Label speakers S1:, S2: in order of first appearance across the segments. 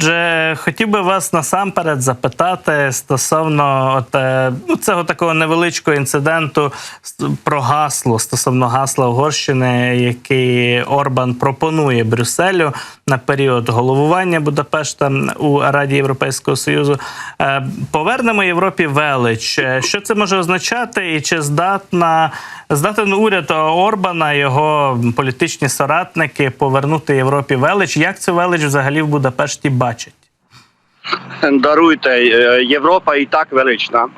S1: Отже, хотів би вас насамперед запитати стосовно от, е, ну, цього такого невеличкого інциденту про гасло стосовно гасла Угорщини, який Орбан пропонує Брюсселю на період головування Будапешта у Раді Європейського Союзу. Е, Повернемо Європі велич. Е, Що це може означати, і чи здатна здатен уряд Орбана, його політичні соратники повернути Європі велич? Як цю велич взагалі в Будапешті бачать?
S2: Даруйте, е, Європа і так велична.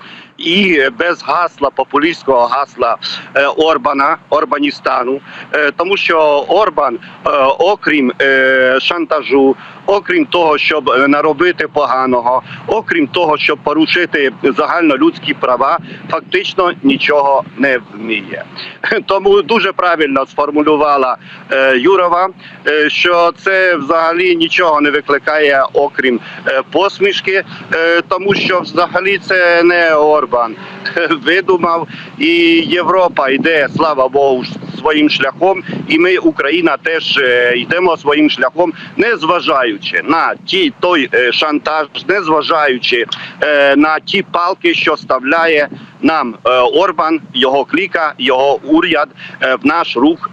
S2: І без гасла популістського гасла е, Орбана, Орбаністану, Е, тому що Орбан, е, окрім шантажу, окрім того, щоб наробити поганого, окрім того, щоб порушити загальнолюдські права, фактично нічого не вміє. Тому дуже правильно сформулювала Юрова, що це взагалі нічого не викликає, окрім посмішки, тому що взагалі це не Орбан видумав, і Європа йде, слава Богу, своїм шляхом, і ми, Україна, теж е, йдемо своїм шляхом, не зважаючи на ті той е, шантаж, не зважаючи е, на ті палки, що ставляє нам Орбан, його кліка, його уряд в наш рух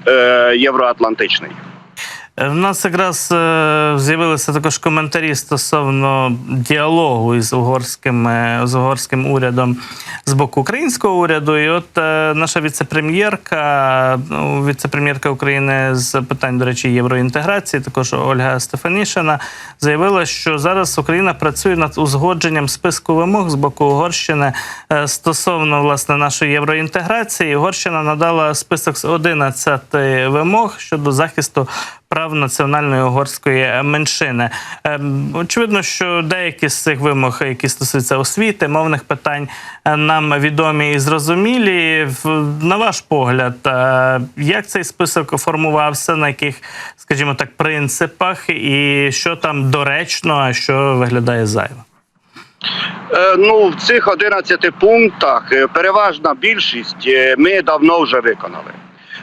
S2: євроатлантичний.
S1: В нас якраз е, з'явилися також коментарі стосовно діалогу із угорським, е, з угорським урядом з боку українського уряду. І от е, наша віце-прем'єрка, ну, віце-прем'єрка України з питань, до речі, євроінтеграції, також Ольга Стефанішина, заявила, що зараз Україна працює над узгодженням списку вимог з боку Угорщини стосовно власне нашої євроінтеграції. Угорщина надала список з 11 вимог щодо захисту прав національної угорської меншини. Ем, Очевидно, що деякі з цих вимог, які стосуються освіти, мовних питань, е, нам відомі і зрозумілі. На ваш погляд, е, як цей список формувався, на яких, скажімо так, принципах, і що там доречно, а що виглядає зайво?
S2: Е, Ну, в цих 11 пунктах е, переважна більшість е, ми давно вже виконали.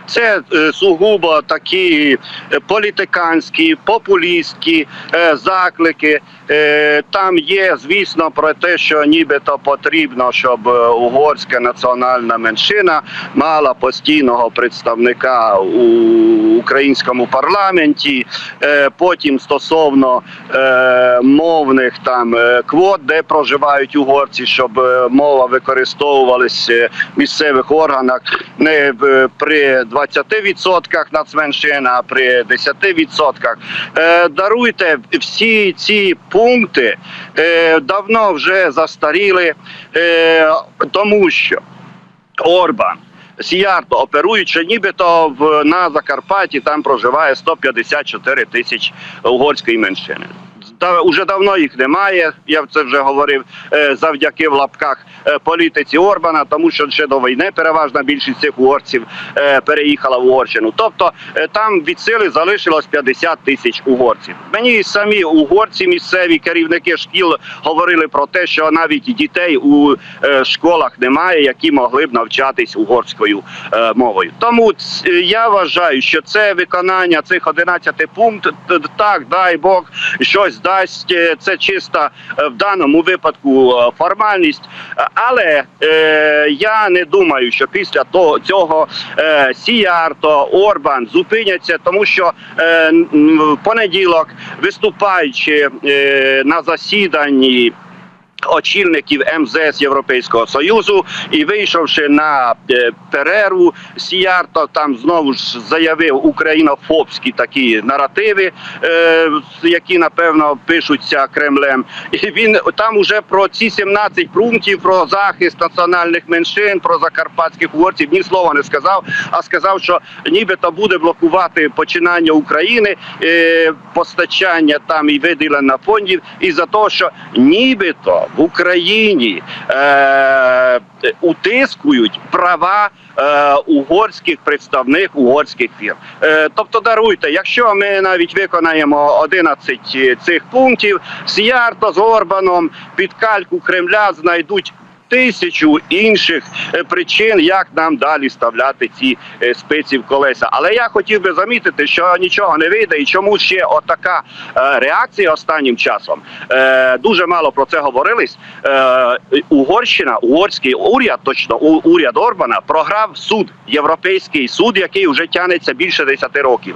S2: Це е, сугубо такі е, політиканські, популістські е, заклики. Там є, звісно, про те, що нібито потрібно, щоб угорська національна меншина мала постійного представника у українському парламенті. Потім стосовно мовних там квот, де проживають угорці, щоб мова використовувалась е, в місцевих органах не при 20% нацменшин, а при 10%. Е, Даруйте всі ці пункти е, давно вже застаріли, е, тому що Орбан. Сіярто оперуючи, нібито в на Закарпатті там проживає 154 тисяч угорської меншини. Та уже давно їх немає. Я це вже говорив е, завдяки в лапках е, політиці Орбана, тому що ще до війни переважна більшість цих угорців е, переїхала в Угорщину. Тобто там від сили залишилось 50 тисяч угорців. Мені самі угорці, місцеві керівники шкіл говорили про те, що навіть дітей у школах немає, які могли б навчатись угорською мовою. Тому я вважаю, що це виконання цих 11 пунктів. Так, дай Бог, щось дасть. Е, Це чисто е, в даному випадку е, формальність. Але е, я не думаю, що після того цього е, Сіярто, Орбан зупиняться, тому що е, в понеділок, виступаючи е, на засіданні очільників МЗС Європейського Союзу і вийшовши на е, перерву, Сіярто там знову ж заявив українофобські такі наративи, е, які напевно пишуться Кремлем. І він там уже про ці 17 пунктів про захист національних меншин, про закарпатських угорців ні слова не сказав, а сказав, що нібито буде блокувати починання України, е, постачання там і виділення фондів, і за того, що нібито в Україні е, утискують права е, угорських представник угорських фірм. Е, тобто, даруйте, якщо ми навіть виконаємо 11 цих пунктів, Сіярто з Орбаном під кальку Кремля знайдуть тисячу інших е, причин, як нам далі ставляти ці е, спиці в колеса. Але я хотів би замітити, що нічого не вийде, і чому ще отака е, реакція останнім часом. Дуже мало про це говорились. Угорщина, угорський уряд, точно уряд Орбана, програв суд, європейський суд, який вже тягнеться більше 10 років,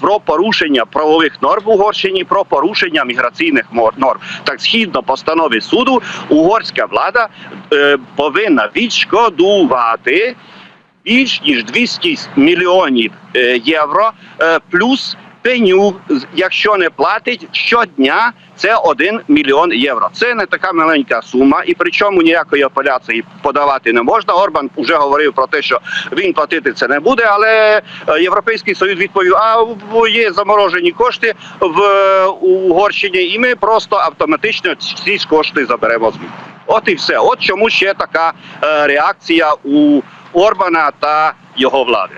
S2: про порушення правових норм в Угорщині, про порушення міграційних норм. Так, згідно постанови суду, угорська влада повинна відшкодувати більш ніж 200 мільйонів е, євро е, плюс пеню, якщо не платить щодня. Це 1 мільйон євро. Це не така маленька сума, і причому ніякої апеляції подавати не можна. Орбан вже говорив про те, що він платити це не буде. Але е, Європейський Союз відповів: а є заморожені кошти в е, Угорщині, і ми просто автоматично ці кошти заберемо звідти. От і все. От чому ще така е, реакція у Орбана та його влади.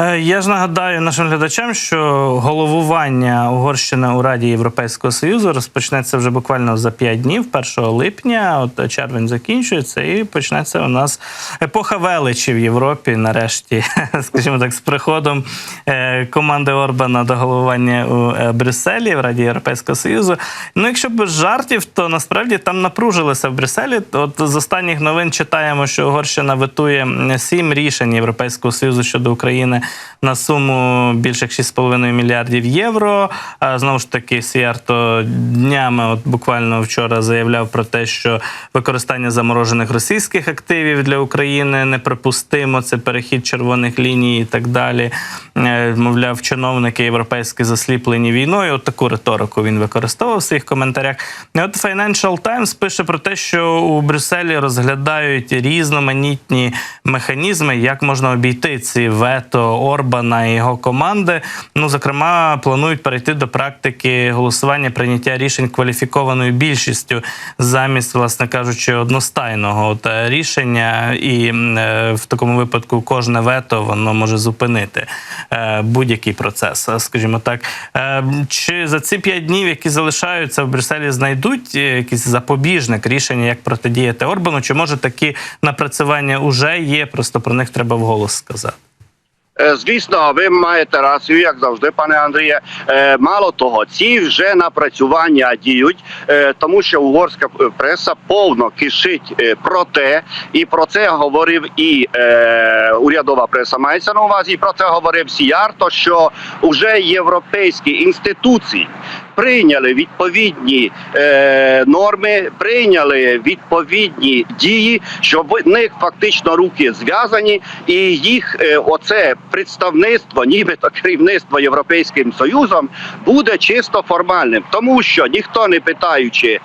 S1: Е, Я ж нагадаю нашим глядачам, що головування Угорщини у Раді Європейського Союзу розпочнеться вже буквально за 5 днів, 1 липня. От червень закінчується, і почнеться у нас епоха величі в Європі. Нарешті, скажімо так, з приходом е, команди Орбана до головування у е, Брюсселі в Раді Європейського Союзу. Ну, якщо без жартів, то насправді там напружилися в Брюсселі. От з останніх новин читаємо, що Угорщина ветує сім рішень Європейського Союзу щодо України на суму більше як 6,5 мільярдів євро. А знову ж таки, Сіарто днями, от буквально вчора, заявляв про те, що використання заморожених російських активів для України неприпустимо. Це перехід червоних ліній і так далі. Е, Мовляв, чиновники європейські засліплені війною. От таку риторику він використовував в своїх коментарях. І от Financial Times пише про те, що у Брюсселі розглядають різноманітні механізми, як можна обійти ці вето Орбана і його команди. Ну, зокрема, планують перейти до практики голосування прийняття рішень кваліфікованою більшістю замість, власне кажучи, одностайного от, е, рішення, і е, в такому випадку кожне вето воно може зупинити е, будь-який процес, е, скажімо так. Е, Чи за ці п'ять днів, які залишаються в Брюсселі, знайдуть е, якийсь запобіжник рішення, як протидіяти Орбану? Чи може такі напрацювання вже є? Просто про них треба вголос сказати.
S2: Е, Звісно, ви маєте рацію, як завжди, пане Андріє. Е, Мало того, ці вже напрацювання діють, е, тому що угорська преса повно кишить про те, і про це говорив і урядова преса мається на увазі. І про це говорив Сіярто, що вже європейські інституції. Прийняли відповідні е, норми, прийняли відповідні дії, що в них фактично руки зв'язані, і їх е, оце представництво, нібито керівництво Європейським Союзом, буде чисто формальним, тому що ніхто не питаючи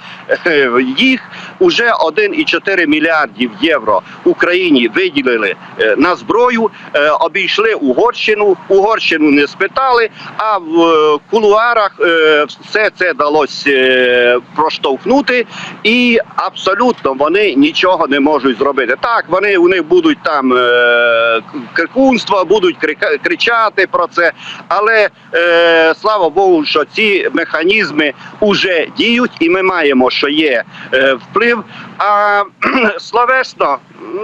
S2: е, їх, уже 1,4 мільярдів євро Україні виділили е, на зброю, е, обійшли Угорщину, Угорщину не спитали, а в е, кулуарах е, все це далося е, проштовхнути, і абсолютно вони нічого не можуть зробити. Так, вони у них будуть там е, крикунство, будуть кричати про це, але е, слава Богу, що ці механізми вже діють, і ми маємо, що є вплив. А словесно,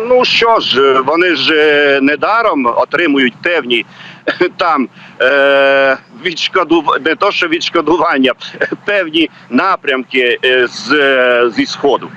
S2: ну що ж, вони ж недаром отримують певні там відшкоду не то, що відшкодування, певні напрямки е, з, е, зі сходу.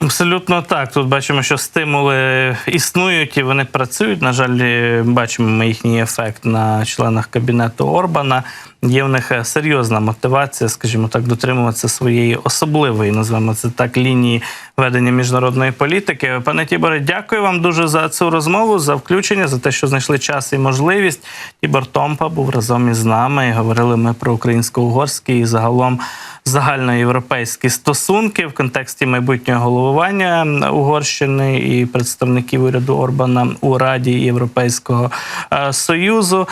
S1: Абсолютно так. Тут бачимо, що стимули існують і вони працюють. На жаль, бачимо ми їхній ефект на членах кабінету Орбана. Є в них е, серйозна мотивація, скажімо так, дотримуватися своєї особливої, назвемо це так, лінії ведення міжнародної політики. Пане Тіборе, дякую вам дуже за цю розмову, за включення, за те, що знайшли час і можливість. Тібор Томпа був разом із нами. і Говорили ми про українсько-угорський і загалом загальноєвропейські стосунки в контексті майбутнього головування Угорщини і представників уряду Орбана у Раді Європейського е, Союзу.